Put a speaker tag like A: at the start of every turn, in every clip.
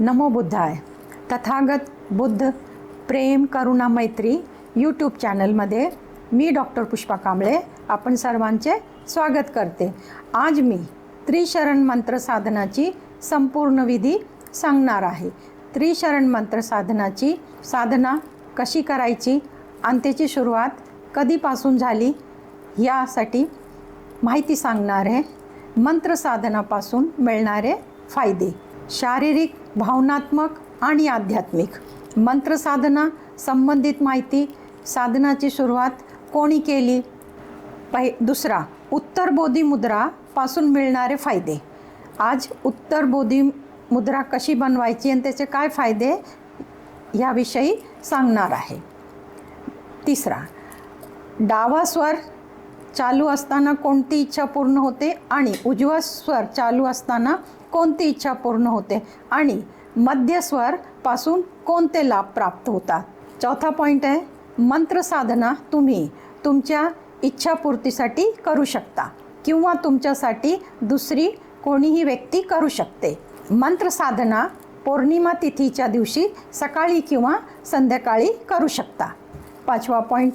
A: नमो बुद्धाय. तथागत बुद्ध प्रेम करुणा मैत्री यूट्यूब चॅनलमध्ये मी डॉक्टर पुष्पा कांबळे आपण सर्वांचे स्वागत करते. आज मी त्रिशरण मंत्र साधनाची संपूर्ण विधी सांगणार आहे. त्रिशरण मंत्र साधनाची साधना कशी करायची आणि त्याची सुरुवात कधीपासून झाली यासाठी माहिती सांगणार आहे मंत्र साधनापासून मिळणारे फायदे. शारीरिक भावनात्मक आणि आध्यात्मिक. मंत्रसाधना संबंधित माहिती. साधनाची सुरुवात कोणी केली? पहि दुसरा उत्तर बोधी मिळणारे फायदे. आज उत्तर बोधी मुद्रा कशी बनवायची आणि त्याचे काय फायदे? याविषयी सांगणार आहे. तिसरा डावा स्वर चालू असताना कोणती इच्छा पूर्ण होते आणि उजवा स्वर चालू असताना कोणती इच्छा पूर्ण होते आणि मध्य स्वरपासून कोणते लाभ प्राप्त होतात? चौथा पॉईंट आहे मंत्रसाधना तुम्ही तुमच्या इच्छापूर्तीसाठी करू शकता किंवा तुमच्यासाठी दुसरी कोणीही व्यक्ती करू शकते. मंत्रसाधना पौर्णिमा तिथीच्या दिवशी सकाळी किंवा संध्याकाळी करू शकता. पाचवा पॉईंट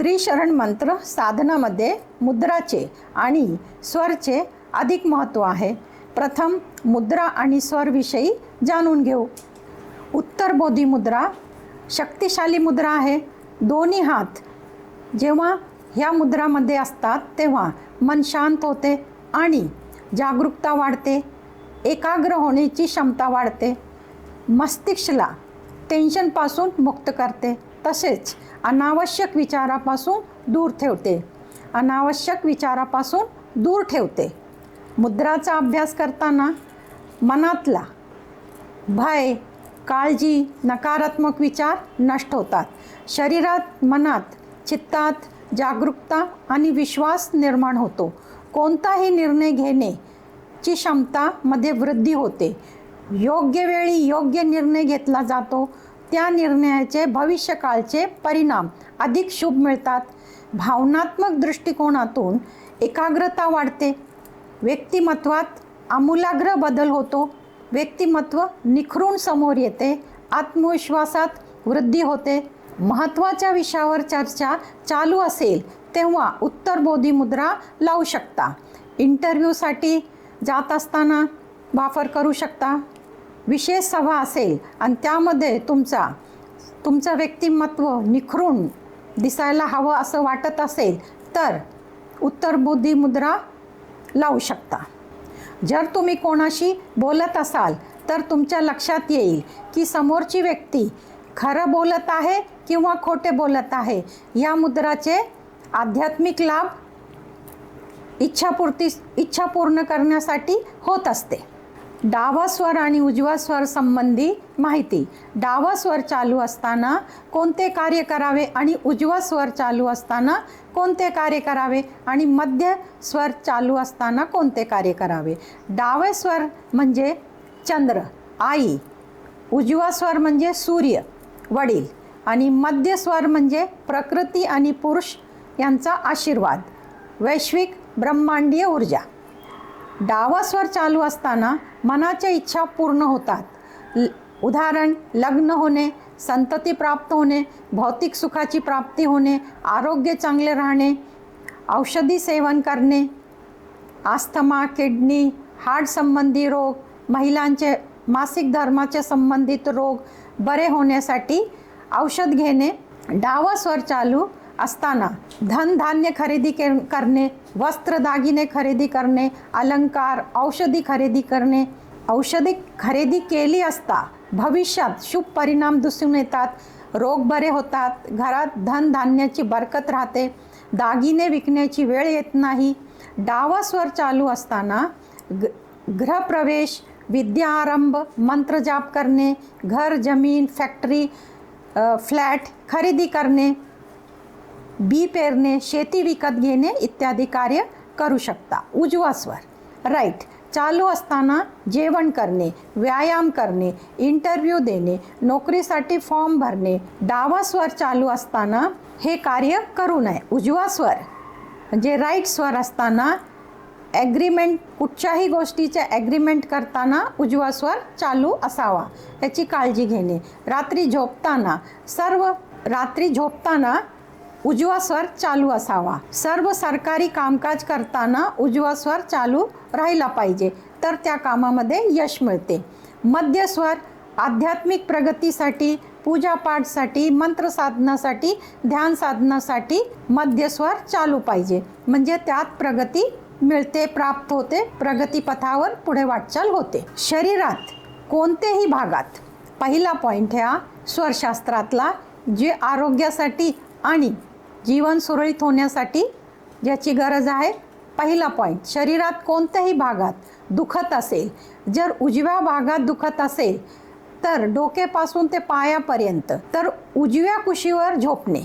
A: त्रिशरण मंत्र साधनामध्ये मुद्राचे आणि स्वरचे अधिक महत्त्व आहे. प्रथम मुद्रा आणि स्वरविषयी जाणून घेऊ. उत्तर बोधी मुद्रा शक्तिशाली मुद्रा आहे. दोन्ही हात जेव्हा ह्या मुद्रामध्ये असतात तेव्हा मन शांत होते आणि जागरूकता वाढते एकाग्र होण्याची क्षमता वाढते. मस्तिष्कला टेन्शनपासून मुक्त करते. तसेच अनावश्यक विचारापासून दूर ठेवते. अनावश्यक विचारापासून दूर ठेवते. मुद्राचा अभ्यास करताना मनातला भय काळजी नकारात्मक विचार नष्ट होतात. शरीरात मनात चित्तात जागरूकता आणि विश्वास निर्माण होतो. कोणताही निर्णय घेण्याची क्षमतामध्ये वृद्धी होते. योग्य वेळी योग्य निर्णय घेतला जातो. त्या निर्णयाचे भविष्यकाळचे परिणाम अधिक शुभ मिळतात. भावनात्मक दृष्टिकोनातून एकाग्रता वाढते. व्यक्तिमत्वात आमूलाग्र बदल होतो. व्यक्तिमत्व निखरून समोर येते. आत्मविश्वासात वृद्धी होते. महत्त्वाच्या विषयावर चर्चा चालू असेल तेव्हा उत्तर बोधी मुद्रा लावू शकता. इंटरव्ह्यूसाठी जात असताना वापर करू शकता. विशेष सभा असेल आणि त्यामध्ये तुमचा तुमचं व्यक्तिमत्व निखरून दिसायला हवं असं वाटत असेल तर उत्तर बुद्धी मुद्रा लावू शकता. जर तुम्ही कोणाशी बोलत असाल तर तुमच्या लक्षात येईल की समोरची व्यक्ती खरं बोलत आहे किंवा खोटे बोलत आहे या मुद्राचे आध्यात्मिक लाभ इच्छापूर्ती इच्छा पूर्ण करण्यासाठी होत असते. डावा स्वर आणि उजवा स्वर संबंधी माहिती. डावा स्वर चालू असताना कोणते कार्य करावे आणि उजवा स्वर चालू असताना कोणते कार्य करावे आणि मध्य स्वर चालू असताना कोणते कार्य करावे? डावे स्वर म्हणजे चंद्र आई. उजवा स्वर म्हणजे सूर्य वडील. आणि मध्य स्वर म्हणजे प्रकृती आणि पुरुष यांचा आशीर्वाद. वैश्विक ब्रह्मांडीय ऊर्जा. डावा स्वर चालू असताना मनाच्या इच्छा पूर्ण होतात. ल उदाहरण लग्न होणे संतती प्राप्त होणे भौतिक सुखाची प्राप्ती होणे आरोग्य चांगले राहणे औषधी सेवन करणे आस्थमा किडनी हार्ट संबंधी रोग महिलांचे मासिक धर्माचे संबंधित रोग बरे होण्यासाठी औषध घेणे डावा स्वर चालू असताना धनधान्य खरेदी के करणे वस्त्र दागिने खरेदी करणे अलंकार औषधी खरेदी करणे औषधी खरेदी केली असता भविष्यात शुभ परिणाम दिसून येतात. रोग बरे होतात. घरात धनधान्याची बरकत राहते. दागिने विकण्याची वेळ येत नाही. डावा स्वर चालू असताना ग गृहप्रवेश विद्या आरंभ करणे घर जमीन फॅक्टरी फ्लॅट खरेदी करणे बी पेरणे शेती विकत घेणे इत्यादी कार्य करू शकता. उजवा स्वर राईट चालू असताना जेवण करणे व्यायाम करणे इंटरव्ह्यू देणे नोकरीसाठी फॉर्म भरणे डावा स्वर चालू असताना हे कार्य करू नये. उजवा स्वर म्हणजे राईट स्वर असताना ॲग्रीमेंट कुठच्याही गोष्टीचे ॲग्रीमेंट करताना उजवा स्वर चालू असावा. याची काळजी घेणे. रात्री झोपताना सर्व रात्री झोपताना उजवा स्वर चालू असावा. सर्व सरकारी कामकाज करताना उजवा स्वर चालू राहिला पाहिजे तर त्या कामामध्ये यश मिळते. मध्य स्वर आध्यात्मिक प्रगतीसाठी पूजापाठसाठी मंत्र साधनासाठी ध्यान साधनासाठी मध्य स्वर चालू पाहिजे. म्हणजे त्यात प्रगती मिळते प्राप्त होते प्रगतीपथावर पुढे वाटचाल होते. शरीरात कोणतेही भागात पहिला पॉईंट ह्या स्वरशास्त्रातला जे आरोग्यासाठी आणि जीवन सुरळीत होण्यासाठी ज्याची गरज आहे. पहिला पॉईंट शरीरात कोणत्याही भागात दुखत असेल जर उजव्या भागात दुखत असेल तर डोकेपासून ते पायापर्यंत तर उजव्या कुशीवर झोपणे.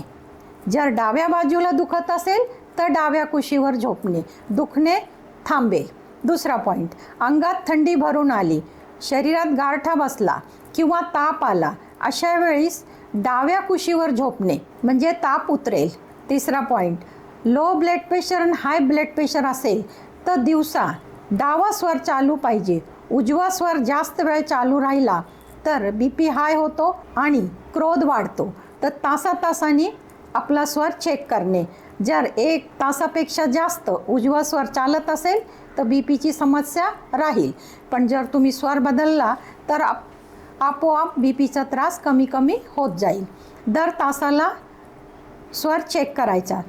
A: जर डाव्या बाजूला दुखत असेल तर डाव्या कुशीवर झोपणे. दुखणे थांबेल दुसरा पॉईंट अंगात थंडी भरून आली शरीरात गारठा बसला किंवा ताप आला अशा वेळीस डाव्या कुशीवर झोपणे म्हणजे ताप उतरेल. तिसरा पॉईंट लो ब्लड प्रेशर आणि हाय ब्लड प्रेशर असेल तर दिवसा डावा स्वर चालू पाहिजे. उजवा स्वर जास्त वेळ चालू राहिला तर बी पी हाय होतो आणि क्रोध वाढतो. तर तासा तासाने आपला स्वर चेक करणे. जर एक तासापेक्षा जास्त उजवा स्वर चालत असेल तर बी पीची समस्या राहील. पण जर तुम्ही स्वर बदलला तर आप आपोआप बी पीचा त्रास कमी कमी होत जाईल. दर तासाला स्वर चेक करायचा.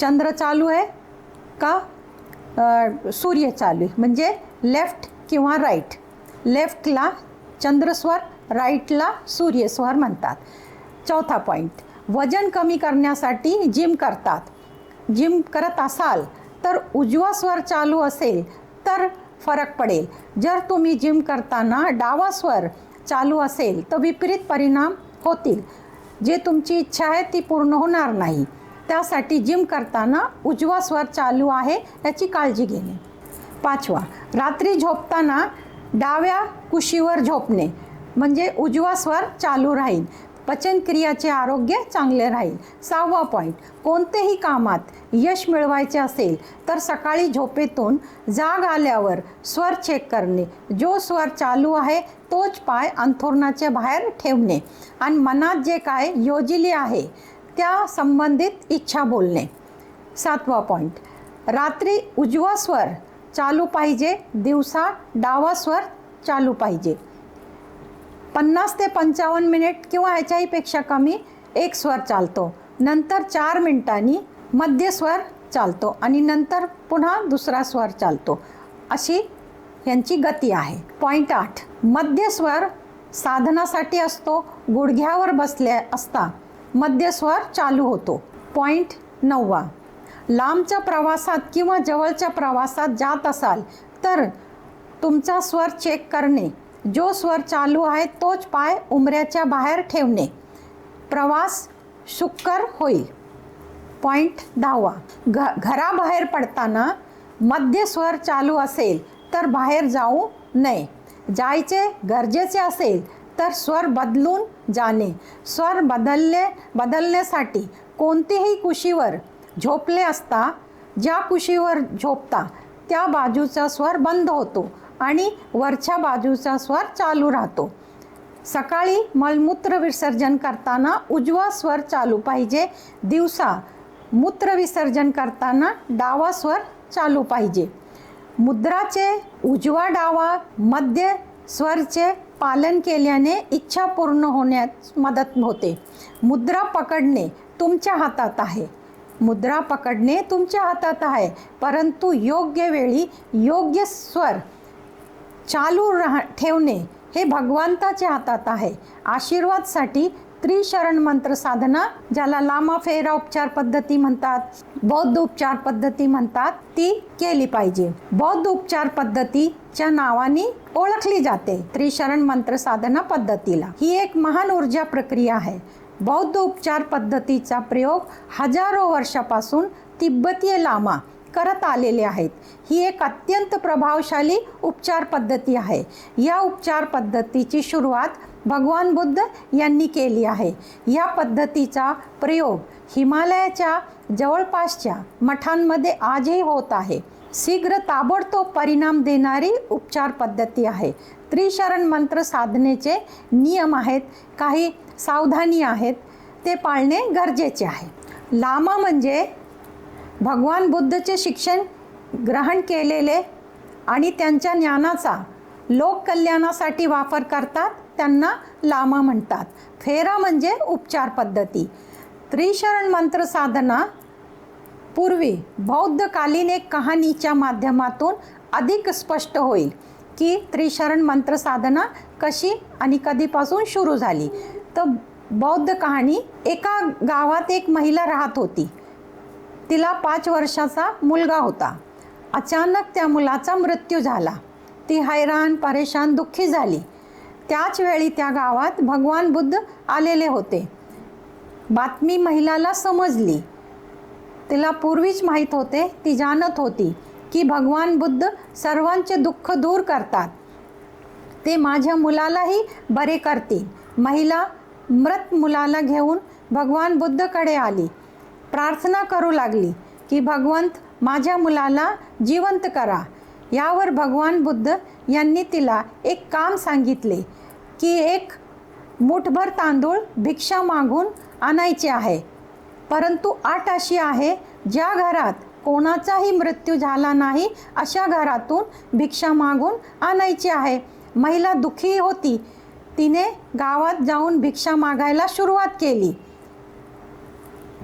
A: चंद्र चालू आहे का? सूर्य चालू आहे. म्हणजे लेफ्ट किंवा राईट लेफ्टला चंद्रस्वर राईटला सूर्यस्वर म्हणतात. चौथा पॉईंट वजन कमी करण्यासाठी जिम करतात. जिम करत असाल तर उजवा स्वर चालू असेल तर फरक पडेल. जर तुम्ही जिम करताना डावा स्वर चालू असेल तर विपरीत परिणाम होतील. जे तुमची इच्छा आहे ती पूर्ण होणार नाही. त्यासाठी जिम करताना उजवा स्वर चालू आहे याची काळजी घेणे. पाचवा रात्री झोपताना डाव्या कुशीवर झोपणे. म्हणजे उजवा स्वर चालू राहील पचनक्रियाचे आरोग्य चांगले राहील. सहावा पॉईंट कोणतेही कामात यश मिळवायचे असेल तर सकाळी झोपेतून जाग आल्यावर स्वर चेक करणे. जो स्वर चालू आहे तोच पाय अंथरुणाच्या बाहेर ठेवणे. आणि मनात जे काय योजिले आहे त्या संबंधित इच्छा बोलणे. सातवा पॉईंट रात्री उजवा स्वर चालू पाहिजे दिवसा डावा स्वर चालू पाहिजे. पन्नास ते पंचावन्न मिनिट किंवा ह्याच्याहीपेक्षा कमी एक स्वर चालतो. नंतर चार मिनिटांनी मध्य स्वर चालतो आणि नंतर पुन्हा दुसरा स्वर चालतो. अशी यांची गती आहे. पॉईंट आठ. मध्य स्वर साधनासाठी असतो गुडघ्यावर बसले असता मध्य स्वर चालू होतो. पॉईंट नववा. लांबच्या प्रवासात किंवा जवळच्या प्रवासात जात असाल तर तुमचा स्वर चेक करणे जो स्वर चालू आहे तोच पाय उमऱ्याच्या बाहेर ठेवणे. प्रवास शुक्कर होईल. पॉईंट दहावा. घ घराबाहेर पडताना मध्य स्वर चालू असेल तर बाहेर जाऊ नये. जायचे गरजेचे असेल तर स्वर बदलून जाणे. स्वर बदलले बदलण्यासाठी कोणतेही कुशीवर झोपले असता ज्या कुशीवर झोपता त्या बाजूचा स्वर बंद होतो. आणि वरच्या बाजूचा स्वर चालू राहतो. सकाळी मलमूत्र विसर्जन करताना उजवा स्वर चालू पाहिजे. दिवसा मूत्र विसर्जन करताना डावा स्वर चालू पाहिजे. मुद्राचे उजवा डावा मध्य स्वरचे पालन केल्याने इच्छा पूर्ण होण्यास मदत होते. मुद्रा पकडणे तुमच्या हातात आहे. मुद्रा पकडणे तुमच्या हातात आहे. परंतु योग्य वेळी योग्य स्वर चालू राह ठेवणे हे भगवंताच्या हातात आहे. आशीर्वादसाठी त्रिशरण मंत्र साधना ज्याला लामा फेरा उपचार पद्धती म्हणतात बौद्ध उपचार पद्धती म्हणतात ती केली पाहिजे. बौद्ध उपचार पद्धतीच्या नावाने ओळखली जाते त्रिशरण मंत्र साधना पद्धतीला. ही एक महान ऊर्जा प्रक्रिया आहे. बौद्ध उपचार पद्धतीचा प्रयोग हजारो वर्षापासून तिब्बतीय लामा करत आलेले आहेत. ही एक अत्यंत प्रभावशाली उपचार पद्धती आहे. या उपचार पद्धतीची सुरुवात भगवान बुद्ध यांनी केली आहे. या पद्धतीचा प्रयोग हिमालयाच्या जवळपासच्या मठांमध्ये आजही होत आहे. शीघ्र ताबडतोब परिणाम देणारी उपचार पद्धती आहे. त्रिशरण मंत्र साधनेचे नियम आहेत. काही सावधानी आहेत. ते पाळणे गरजेचे आहे. लामा म्हणजे भगवान बुद्धचे शिक्षण ग्रहण केलेले आणि त्यांच्या ज्ञानाचा लोककल्याणासाठी वापर करतात त्यांना लामा म्हणतात. फेरा म्हणजे उपचार पद्धती. त्रिशरण मंत्र साधना पूर्वी बौद्धकालीन एक कहाणीच्या माध्यमातून अधिक स्पष्ट होईल की त्रिशरण मंत्र साधना कशी आणि कधीपासून सुरू झाली. तर बौद्ध कहाणी एका गावात एक महिला राहत होती. तिला पाच वर्षाचा मुलगा होता. अचानक त्या मुलाचा मृत्यू झाला. ती हैराण परेशान दुःखी झाली. त्याच वेळी त्या गावात भगवान बुद्ध आलेले होते. बातमी महिलाला समजली. तिला पूर्वीच माहीत होते ती जाणत होती की भगवान बुद्ध सर्वांचे दुःख दूर करतात. ते माझ्या मुलालाही बरे करतील. महिला मृत मुलाला घेऊन भगवान बुद्धकडे आली. प्रार्थना करू लागली की भगवंत माझ्या मुलाला जिवंत करा. यावर भगवान बुद्ध यांनी तिला एक काम सांगितले की एक मुठभर तांदूळ भिक्षा मागून आणायचे आहे. परंतु आठ अशी आहे ज्या घरात कोणाचाही मृत्यू झाला नाही अशा घरातून भिक्षा मागून आणायची आहे. महिला दुःखी होती. तिने गावात जाऊन भिक्षा मागायला सुरुवात केली.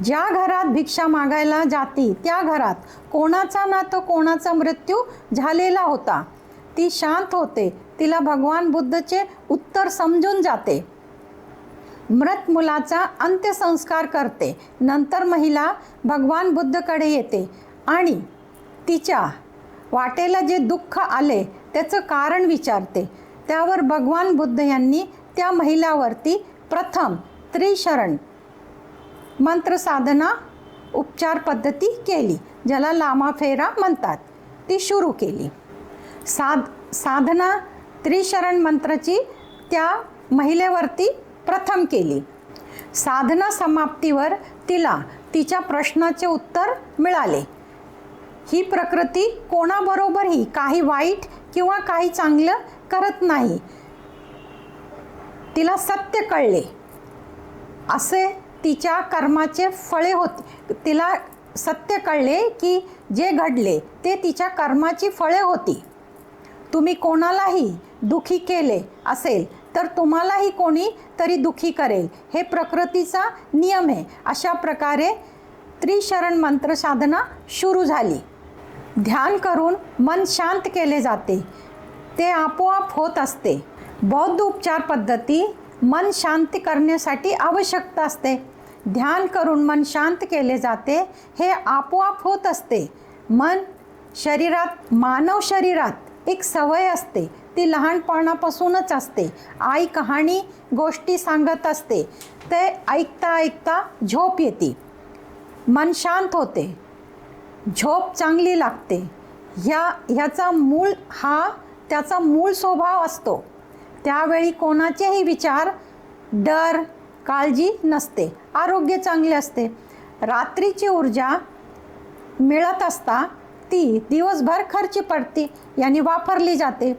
A: ज्या घरात भिक्षा मागायला जाती त्या घरात कोणाचा ना तो कोणाचा मृत्यू झालेला होता. ती शांत होते तिला भगवान बुद्धचे उत्तर समजून जाते. मृत मुलाचा अंत्यसंस्कार करते. नंतर महिला भगवान बुद्धकडे येते आणि तिच्या वाटेला जे दुःख आले त्याचं कारण विचारते. त्यावर भगवान बुद्ध यांनी त्या महिलावरती प्रथम त्रिशरण मंत्र साधना उपचार पद्धती केली ज्याला लामा फेरा म्हणतात. ती सुरू केली. साध साधना त्रिशरण मंत्राची त्या महिलेवरती प्रथम केली. साधना समाप्तीवर तिला तिच्या प्रश्नाचे उत्तर मिळाले. ही प्रकृती कोणाबरोबरही काही वाईट किंवा काही चांगलं करत नाही. तिला सत्य कळले. असे तिच्या कर्माचे फळे होते तिला सत्य कळले की जे घडले ते तिच्या कर्माची फळे होती. तुम्ही कोणालाही दुखी केले असेल तर तुम्हालाही कोणी तरी दुखी करेल. हे प्रकृतीचा नियम आहे. अशा प्रकारे त्रिशरण मंत्र साधना सुरू झाली. ध्यान करून मन शांत केले जाते. ते आपोआप होत असते. बौद्ध उपचार पद्धती मन शांत करण्यासाठी आवश्यकता असते. ध्यान करून मन शांत केले जाते हे आपोआप होत असते. मन शरीरात मानव शरीरात एक सवय असते ती लहानपणापासूनच असते. आई कहाणी गोष्टी सांगत असते ते ऐकता ऐकता झोप येते. मन शांत होते. झोप चांगली लागते. ह्या ह्याचा मूळ हा त्याचा मूळ स्वभाव असतो. त्यावेळी कोणाचेही विचार डर काळजी नसते. आरोग्य चांगले असते. रात्रीची ऊर्जा मिळत असता ती दिवसभर खर्ची पडते याने वापरली जाते.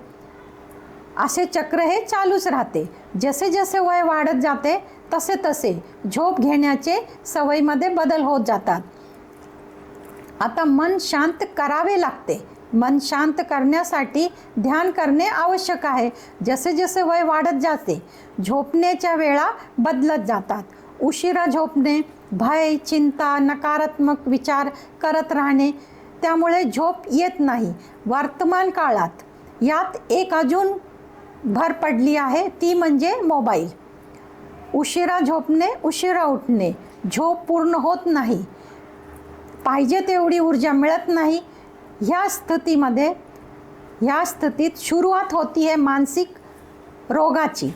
A: असे चक्र हे चालूच राहते. जसे जसे वय वाढत जाते तसे तसे झोप घेण्याचे सवयीमध्ये बदल होत जातात. आता मन शांत करावे लागते. मन शांत करण्यासाठी ध्यान करणे आवश्यक आहे. जसे जसे वय वाढत जाते झोपण्याच्या वेळा बदलत जातात. उशिरा झोपणे भय चिंता नकारात्मक विचार करत राहणे त्यामुळे झोप येत नाही. वर्तमान काळात यात एक अजून भर पडली आहे ती म्हणजे मोबाईल. उशिरा झोपणे उशिरा उठणे. झोप पूर्ण होत नाही. पाहिजे तेवढी ऊर्जा मिळत नाही. ह्या स्थितीमध्ये ह्या स्थितीत सुरुवात होती आहे मानसिक रोगाची.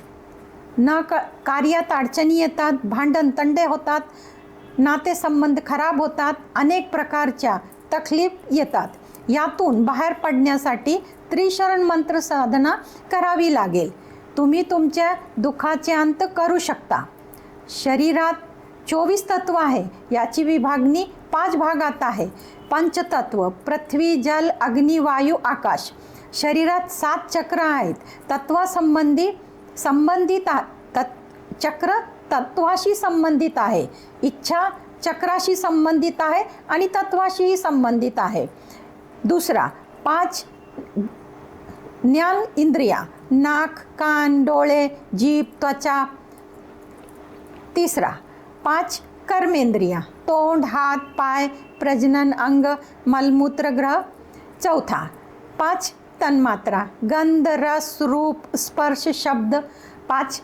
A: न क कार्यात अडचणी येतात भांडण तंडे होतात नातेसंबंध खराब होतात अनेक प्रकारच्या तकलीफ येतात. यातून बाहेर पडण्यासाठी त्रिशरण मंत्र साधना करावी लागेल. तुम्ही तुमच्या दुःखाचे अंत करू शकता. शरीरात चोवीस तत्व आहे याची विभागणी पाच भागात आहे. पंचतत्व पृथ्वी जल अग्नी वायू आकाश. शरीरात सात चक्र आहेत. तत्वासंबंधी संबंधित आ- तत् चक्र तत्वाशी संबंधित आहे. इच्छा चक्राशी संबंधित आहे आणि तत्वाशीही संबंधित आहे. दुसरा पाच ज्ञान इंद्रिया. नाक कान डोळे जीभ त्वचा. तिसरा पाच कर्मेंद्रिया. तोंड हात पाय प्रजनन अंग मलमूत्र ग्रह चौथा पाच तन्मात्रा गंध रस रूप स्पर्श शब्द पाच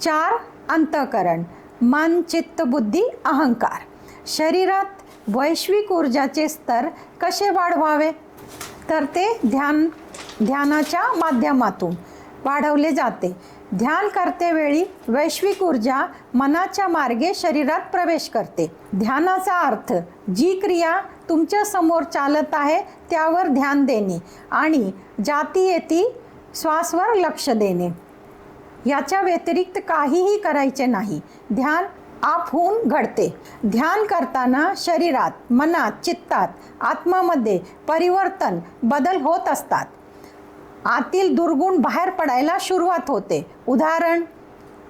A: चार अंतकरण मन चित्त बुद्धी अहंकार. शरीरात वैश्विक ऊर्जाचे स्तर कसे वाढवावे? तर ते ध्यान ध्यानाच्या माध्यमातून वाढवले जाते. ध्यान करतेवेळी वैश्विक ऊर्जा मनाच्या मार्गे शरीरात प्रवेश करते. ध्यानाचा अर्थ जी क्रिया तुमच्यासमोर चालत आहे त्यावर ध्यान देणे आणि जाती येती श्वासवर लक्ष देणे. याच्या व्यतिरिक्त काहीही करायचे नाही. ध्यान आपहून घडते. ध्यान करताना शरीरात मनात चित्तात आत्मामध्ये परिवर्तन बदल होत असतात. आतील दुर्गुण बाहेर पडायला सुरुवात होते. उदाहरण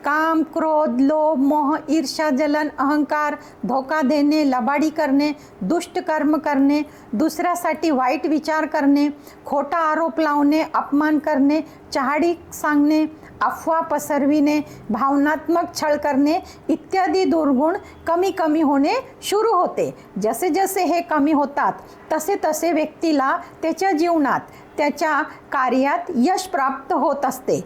A: काम क्रोध लोभ मोह ईर्षा जलन अहंकार धोका देणे लबाडी करणे दुष्ट कर्म करणे दुसऱ्यासाठी वाईट विचार करणे खोटा आरोप लावणे अपमान करणे चहाडी सांगणे अफवा पसरविणे भावनात्मक छळ करणे इत्यादी दुर्गुण कमी कमी होणे सुरू होते. जसे जसे हे कमी होतात तसे तसे व्यक्तीला त्याच्या जीवनात त्याच्या कार्यात यश प्राप्त होत असते.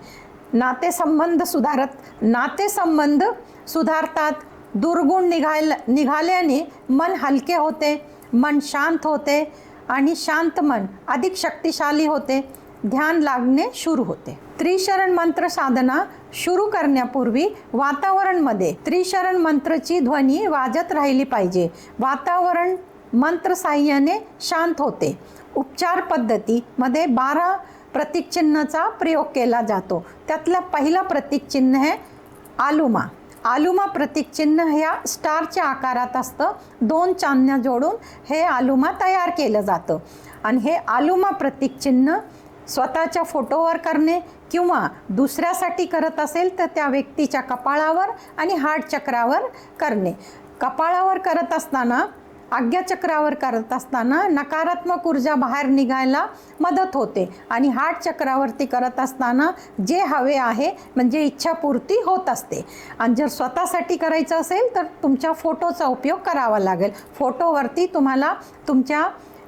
A: नातेसंबंध सुधारत नातेसंबंध सुधारतात. दुर्गुण निघाल निघाल्याने मन हलके होते मन शांत होते आणि शांत मन अधिक शक्तिशाली होते. ध्यान लागणे सुरू होते. त्रिशरण मंत्र साधना सुरू करण्यापूर्वी वातावरणमध्ये त्रिशरण मंत्रची ध्वनी वाजत राहिली पाहिजे. वातावरण मंत्र साह्याने शांत होते. उपचार पद्धतीमध्ये बारा प्रतीकचिन्हाचा प्रयोग केला जातो. त्यातला पहिला प्रतीकचिन्ह आहे आलुमा. आलुमा प्रतीकचिन्ह ह्या स्टारच्या आकारात असतं. दोन चांदण्या जोडून हे आलुमा तयार केलं जातं. आणि हे आलुमा प्रतीकचिन्ह स्वतःच्या फोटोवर करणे किंवा दुसऱ्यासाठी करत असेल तर त्या व्यक्तीच्या कपाळावर आणि हार्ट चक्रावर करणे. कपाळावर करत असताना आज्ञाचक्रावर करत असताना नकारात्मक ऊर्जा बाहेर निघायला मदत होते. आणि हार्ट चक्रावरती करत असताना जे हवे आहे म्हणजे इच्छापूर्ती होत असते. आणि जर स्वतःसाठी करायचं असेल तर तुमच्या फोटोचा उपयोग करावा लागेल. फोटोवरती तुम्हाला तुमच्या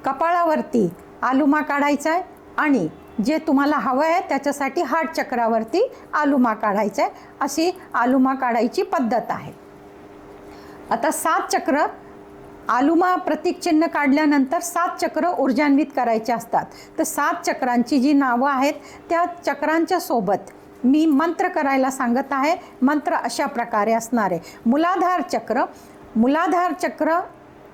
A: कपाळावरती आलुमा काढायचा आहे आणि जे तुम्हाला हवं आहे त्याच्यासाठी हार्ट चक्रावरती आलुमा काढायचा आहे. अशी आलुमा काढायची पद्धत आहे. आता सात चक्र आलुमा प्रतीकचिन्ह काढल्यानंतर सात चक्र ऊर्जान्वित करायचे असतात. तर सात चक्रांची जी नावं आहेत त्या चक्रांच्या सोबत मी मंत्र करायला सांगत आहे. मंत्र अशा प्रकारे असणार आहे. मुलाधार चक्र मुलाधार चक्र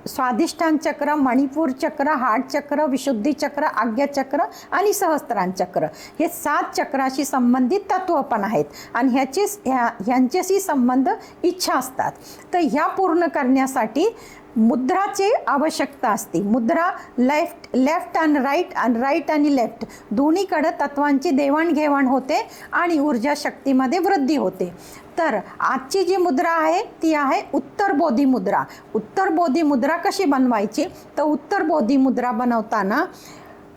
A: स्वाधिष्ठान चक्र मणिपूर चक्र हार्ट चक्र विशुद्धी चक्र आज्ञा चक्र आणि सहस्त्रान चक्र. हे सात चक्राशी संबंधित तत्व पण आहेत आणि ह्याचे ह्या ह्यांच्याशी संबंध इच्छा असतात. तर ह्या पूर्ण करण्यासाठी मुद्राची आवश्यकता असते. मुद्रा लेफ्ट लेफ्ट आणि राईट आणि राईट आणि लेफ्ट दोन्हीकडं तत्वांची देवाणघेवाण होते आणि ऊर्जा शक्तीमध्ये वृद्धी होते. तर आजची जी मुद्रा आहे ती आहे उत्तर बोधी मुद्रा. उत्तर बोधी मुद्रा कशी बनवायची? तर उत्तर बोधी मुद्रा बनवताना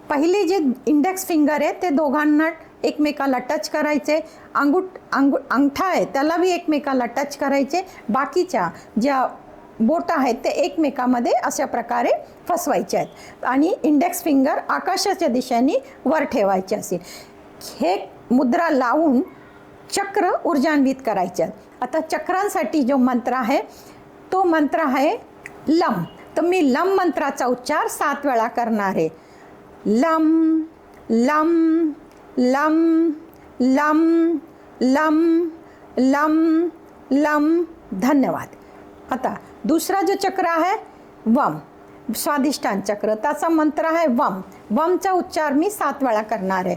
A: पहिली जी इंडेक्स फिंगर आहे ते दोघांना एकमेकाला टच करायचे. अंगूठ अंगू अंगठा आहे त्याला बी एकमेकाला टच करायचे. बाकीच्या ज्या बोट आहेत ते एकमेकामध्ये अशा प्रकारे फसवायचे आहेत. आणि इंडेक्स फिंगर आकाशाच्या दिशेने वर ठेवायचे असेल. हे मुद्रा लावून चक्र ऊर्जान्वित करायचे आहेत. आता चक्रांसाठी जो मंत्र आहे तो मंत्र आहे लम. तर मी लम मंत्राचा उच्चार सात वेळा करणार आहे. लम लम लम लम लम लम लम. धन्यवाद. आता दुसरा जो चक्र आहे वम. स्वाधिष्ठान चक्र. त्याचा मंत्र आहे वम. वमचा उच्चार मी सात वेळा करणार आहे.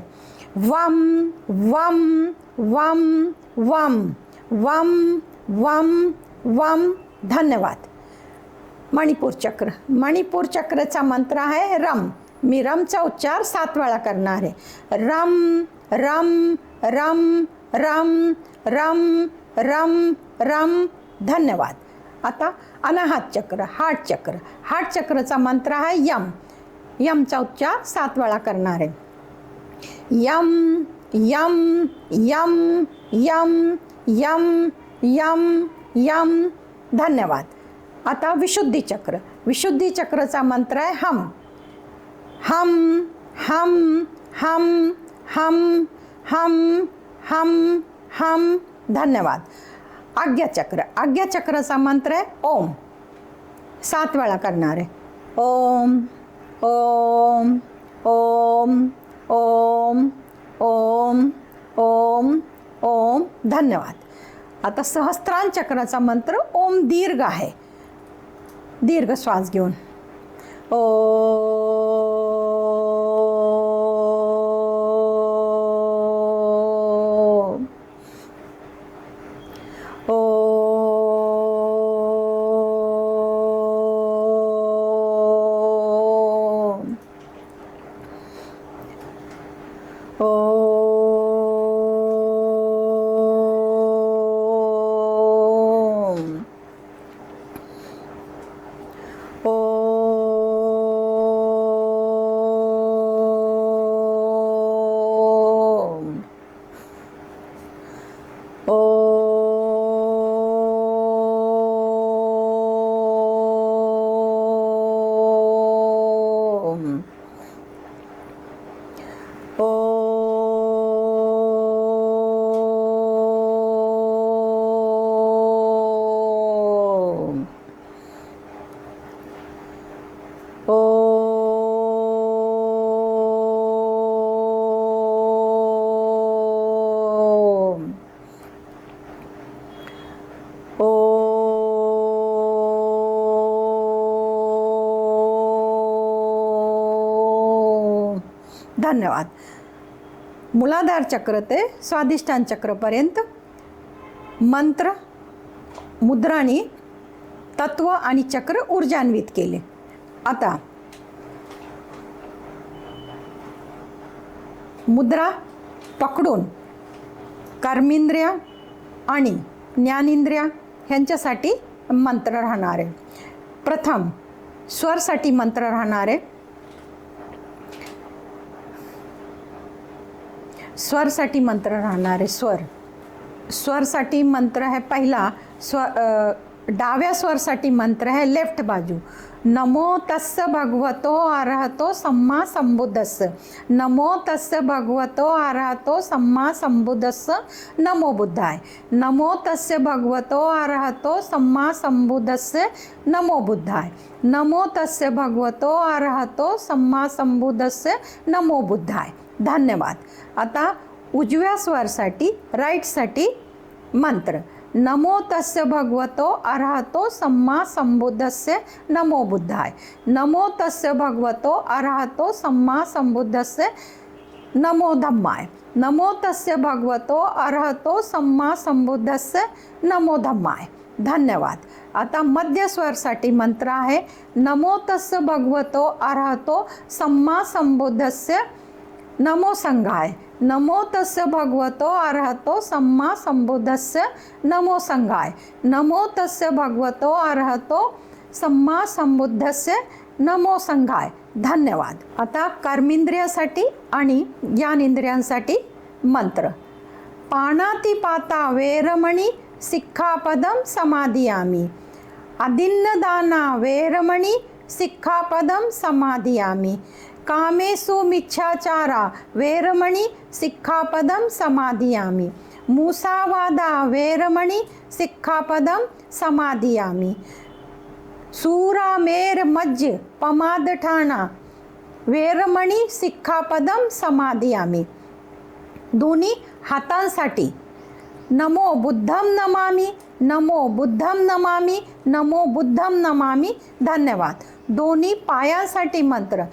A: वम वम वम वम. वम वम वम. धन्यवाद. मणिपूर चक्र. मणिपूर चक्रचा मंत्र आहे रम. मी रमचा उच्चार सात वेळा करणार आहे. रम रम रम रम रम रम रम. धन्यवाद. आता अनाहात चक्र हार्ट चक्र. हार्ट चक्रचा मंत्र आहे यम. यमचा उच्चार सात वेळा करणार. आहे यम यम यम यम यम यम यम. धन्यवाद. आता विशुद्धी चक्र. विशुद्धी चक्रचा मंत्र आहे हम. हम हम हम हम हम हम हम. धन्यवाद. आज्ञाचक्र आज्ञाचक्राचा मंत्र आहे ओम. सात वेळा करणार आहे. ओम ओम ओम ओम ओम ओम ओम. धन्यवाद. आता सहस्त्रान चक्राचा मंत्र ओम दीर्घ आहे. दीर्घ श्वास घेऊन. ओ Oh. धन्यवाद. मुलाधार चक्र ते स्वादिष्टान चक्रपर्यंत मंत्र मुद्राने तत्व आणि चक्र ऊर्जान्वित केले. आता मुद्रा पकडून कर्मेंद्रिया आणि ज्ञानेंद्रिया ह्यांच्यासाठी मंत्र राहणार आहे. प्रथम स्वरसाठी मंत्र राहणार आहे. स्वरसाठी मंत्र राहणार स्वर. स्वरसाठी मंत्र आहे पहिला, स्व डाव्या स्वरसाठी मंत्र आहे लेफ़्ट बाजू. नमो तस्य भगवतो अरहतो सम्मा संबुद्धस्स नमो तस्य भगवतो अरहतो सम्मा संबुद्धस्स नमो बुद्धाय. नमो तस्य भगवतो अरहतो सम्मा संबुद्धस्स नमो बुद्धाय. नमो तस्य भगवतो अरहतो सम्मा संबुद्धस्स नमो बुद्धाय. धन्यवाद. आता उजव्या स्वरसाठी राईटसाठी मंत्र. नमो तस्य भगवतो, अरहतो सम्मा संबुद्धस्य नमो बुद्धाय. नमो तस्य भगवतो, अरहतो सम्मा संबुद्धस्य नमो धम्माय. नमो तस्य भगवतो, अरहतो सम्मा संबुद्धस्य नमो धम्माय. धन्यवाद. आता मध्य स्वरसाठी मंत्र आहे. नमो तस्य भगवतो, अरहतो सम्मा संबुद्धस्य नमो संघाय नमो तस्य भगवतो अर्हतो सम्मा संबुद्धस्य नमो संघाय नमो तस्य भगवतो अर्हतो सम्मा संबुद्धस्य नमो संघाय धन्यवाद। आता कर्मेंद्रियासाठी आणि ज्ञानेंद्रियांसाठी मंत्र। पाणातिपाता वेरमणी सिक्खापदम समाधियामी। अदिन्नदाना वेरमणी सिक्खापदम समाधियामी। कामेषु मिच्छाचारा वेरमणि सिक्खापदं समाधियामि। मूसावादा वेरमणि सिक्खापदं समाधियामि। सूरामेरमज्ज पमादठाणा वेरमणी सिक्खापदं समाधियामी। दोन्ही हातांसाठी नमो बुद्धम नमामि नमो बुद्धम नमामि नमो बुद्धम नमामि धन्यवाद। दोन्ही पायांसाठी मंत्र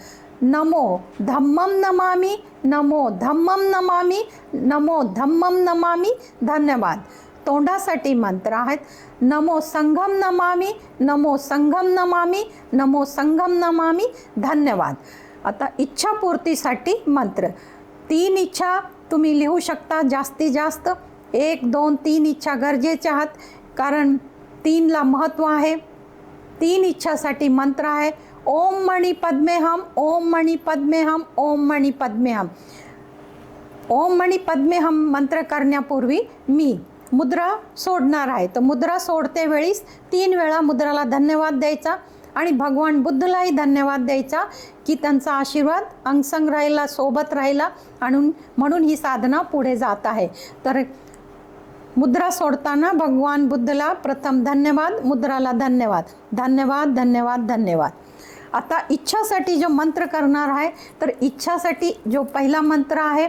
A: नमो धम्मम नमामी नमो धम्मम नमामी नमो धम्मम नमामी. धन्यवाद. तोंडासाठी मंत्र आहेत. नमो संघम नमामी नमो संघम नमामी नमो संघम नमामी. धन्यवाद. आता इच्छापूर्तीसाठी मंत्र. तीन इच्छा तुम्ही लिहू शकता जास्तीत जास्त. एक दोन तीन इच्छा गरजेच्या आहात. कारण तीनला महत्त्व आहे. तीन इच्छासाठी मंत्र आहे. ओम मणि पद्मे हम ओम मणि पद्मे हम ओम मणि पद्मे हम। ओम मणि पद्मे हम मंत्र करण्यापूर्वी मी मुद्रा सोडणार आहे. तर मुद्रा सोडते वेळीस तीन वेळा मुद्राला धन्यवाद द्यायचा आणि भगवान बुद्धलाही धन्यवाद द्यायचा की त्यांचा आशीर्वाद अंगसंग राहिला सोबत राहिला आणि म्हणून ही साधना पुढे जात आहे. तर मुद्रा सोडताना भगवान बुद्धला प्रथम धन्यवाद मुद्राला धन्यवाद. धन्यवाद धन्यवाद धन्यवाद. आता इच्छासाठी जो मंत्र करणार आहे तर इच्छासाठी जो पहिला मंत्र आहे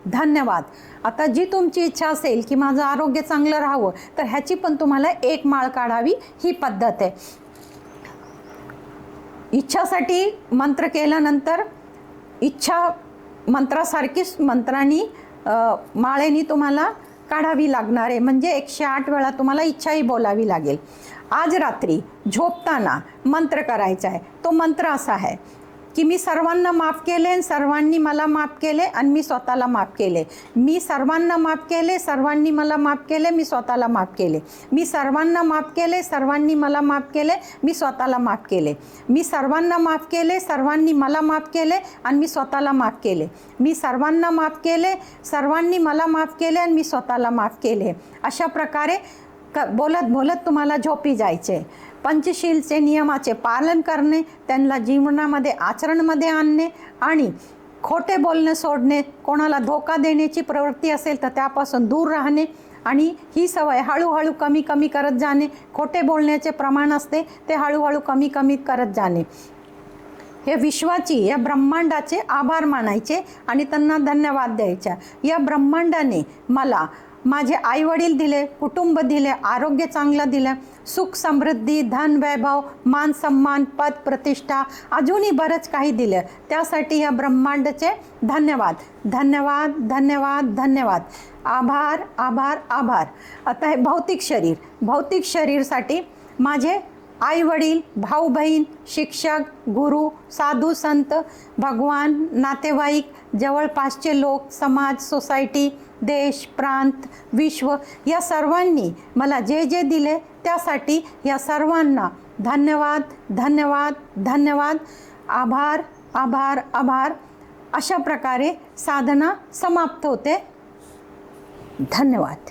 A: धन्यवाद. आता जी तुमची इच्छा असेल की माझं आरोग्य चांगलं राहावं तर ह्याची पण तुम्हाला एक माळ काढावी ही पद्धत आहे. इच्छासाठी मंत्र केल्यानंतर इच्छा मंत्रासारखीच मंत्रांनी माळेनी तुम्हाला काढावी लागणार आहे. म्हणजे एकशे आठ वेळा तुम्हाला इच्छाही बोलावी लागेल. आज रात्री झोपताना मंत्र करायचा आहे. तो मंत्र असा आहे. की मी सर्वांना माफ केले आणि सर्वांनी मला माफ केले आणि मी स्वतःला माफ केले. मी सर्वांना माफ केले सर्वांनी मला माफ केले मी स्वतःला माफ केले. मी सर्वांना माफ केले सर्वांनी मला माफ केले मी स्वतःला माफ केले. मी सर्वांना माफ केले सर्वांनी मला माफ केले आणि मी स्वतःला माफ केले. मी सर्वांना माफ केले सर्वांनी मला माफ केले आणि मी स्वतःला माफ केले. अशा प्रकारे क बोलत बोलत तुम्हाला झोपी जायचे. पंचशीलचे नियमाचे पालन करणे त्यांना जीवनामध्ये आचरणमध्ये आणणे आणि खोटे बोलणे सोडणे कोणाला धोका देण्याची प्रवृत्ती असेल तर त्यापासून दूर राहणे आणि ही सवय हळूहळू कमी कमी करत जाणे. खोटे बोलण्याचे प्रमाण असते ते हळूहळू कमी कमी करत जाणे. हे विश्वाची या ब्रह्मांडाचे आभार मानायचे आणि त्यांना धन्यवाद द्यायचा. या ब्रह्मांडाने मला माझे आईवडील दिले कुटुंब दिले आरोग्य चांगलं दिलं. सुख समृद्धी धन वैभव मान सन्मान पद प्रतिष्ठा अजूनही बरंच काही दिलं. त्यासाठी या ब्रह्मांडाचे धन्यवाद. धन्यवाद धन्यवाद धन्यवाद. आभार आभार आभार. आता हे भौतिक शरीर. भौतिक शरीरसाठी माझे आई वडील भाऊ बहीण शिक्षक गुरु साधू संत भगवान नातेवाईक जवळपासचे लोक समाज सोसायटी देश प्रांत विश्व या सर्वांनी मला जे जे दिले त्यासाठी या सर्वांना धन्यवाद धन्यवाद धन्यवाद. आभार आभार आभार. अशा प्रकारे साधना समाप्त होते. धन्यवाद.